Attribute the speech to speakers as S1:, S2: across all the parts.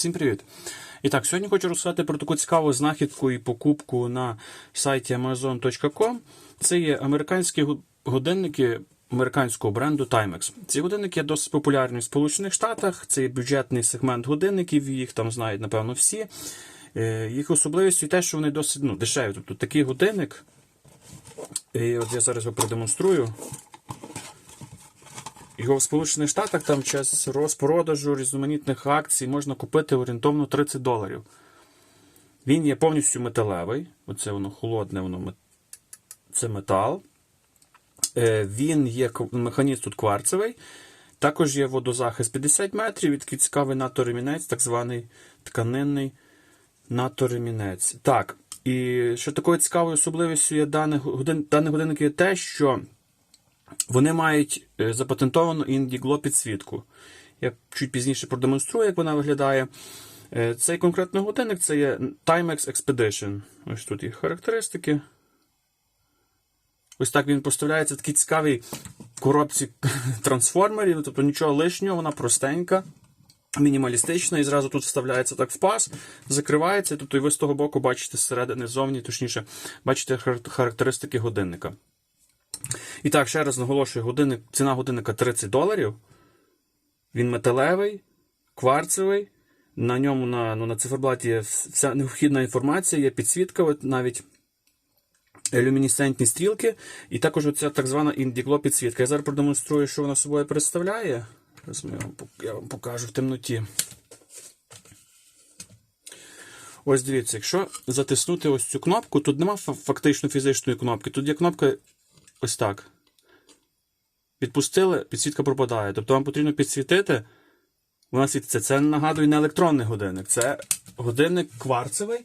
S1: Всім привіт! І так, сьогодні хочу розказати про таку цікаву знахідку і покупку на сайті Amazon.com. Це є американські годинники американського бренду Timex. Ці годинники є досить популярні в Сполучених Штатах. Це є бюджетний сегмент годинників, їх там знають, напевно, всі. Е, Їх особливістю те, що вони досить ну, дешеві. Тобто такий годинник. І от я зараз його продемонструю. Його в Сполучених Штатах там час розпродажу різноманітних акцій можна купити орієнтовно 30 доларів. Він є повністю металевий. Оце воно холодне, воно це метал. Е, Він є механізм тут кварцевий. Також є водозахист 50 метрів і такий цікавий НАТО-ремінець, так званий тканинний НАТО-ремінець. Так, і що такою цікавою особливістю є даних годин, даних годинників є те, що вони мають е, запатентовану індігло підсвітку. Я чуть пізніше продемонструю, як вона виглядає. Е, Цей конкретний годинник це є Timex Expedition. Ось тут їх характеристики. Ось так він поставляється в такій цікавій коробці трансформерів, тобто нічого лишнього, вона простенька, мінімалістична, і зразу тут вставляється так в пас, закривається. Тобто і ви з того боку бачите зсередини ззовні, точніше, бачите характеристики годинника. І так, ще раз наголошую, годинник, ціна годинника 30 доларів. Він металевий, кварцевий. На ньому на, ну, на циферблаті є вся необхідна інформація, є підсвітка, навіть люмінесцентні стрілки, і також оця так звана індігло підсвітка. Я зараз продемонструю, що вона собою представляє. Зараз я вам покажу в темноті. Ось дивіться, якщо затиснути ось цю кнопку, тут нема фактично фізичної кнопки, тут є кнопка ось так. Відпустили, підсвітка пропадає. Тобто вам потрібно підсвітити, вона світиться. Це нагадує не електронний годинник, це годинник кварцевий.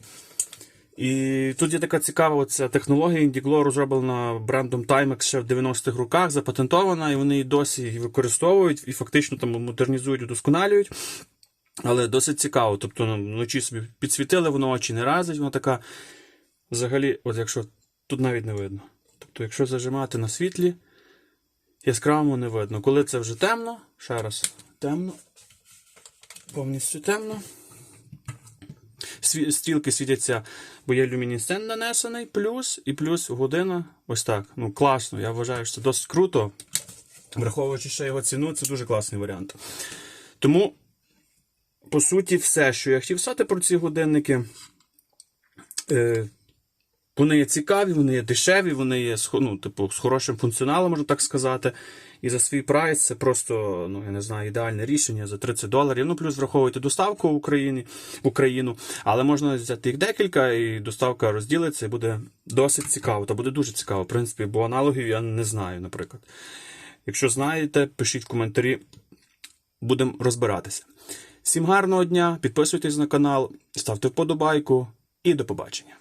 S1: І тут є така цікава оця технологія Indiglo, розроблена брендом Timex ще в 90-х роках, запатентована, і вони її досі використовують і фактично там модернізують, удосконалюють. Але досить цікаво. Тобто ну, вночі собі підсвітили, воно очі не разить, вона така. Взагалі, от якщо тут навіть не видно. Тобто, якщо зажимати на світлі, яскравому не видно. Коли це вже темно, ще раз, темно, повністю темно. Стрілки світяться, бо є люмінесцент нанесений, плюс і плюс година. Ось так. Ну, класно. Я вважаю, що це досить круто. Враховуючи ще його ціну, це дуже класний варіант. Тому, по суті, все, що я хотів сказати про ці годинники. Вони є цікаві, вони є дешеві, вони є ну, типу, з хорошим функціоналом, можна так сказати. І за свій прайс це просто, ну я не знаю, ідеальне рішення за 30 доларів. Ну, плюс враховуйте доставку в Україні, Україну. Але можна взяти їх декілька, і доставка розділиться, і буде досить цікаво. Та буде дуже цікаво, в принципі, бо аналогів я не знаю, наприклад. Якщо знаєте, пишіть в коментарі, будемо розбиратися. Всім гарного дня, підписуйтесь на канал, ставте вподобайку і до побачення.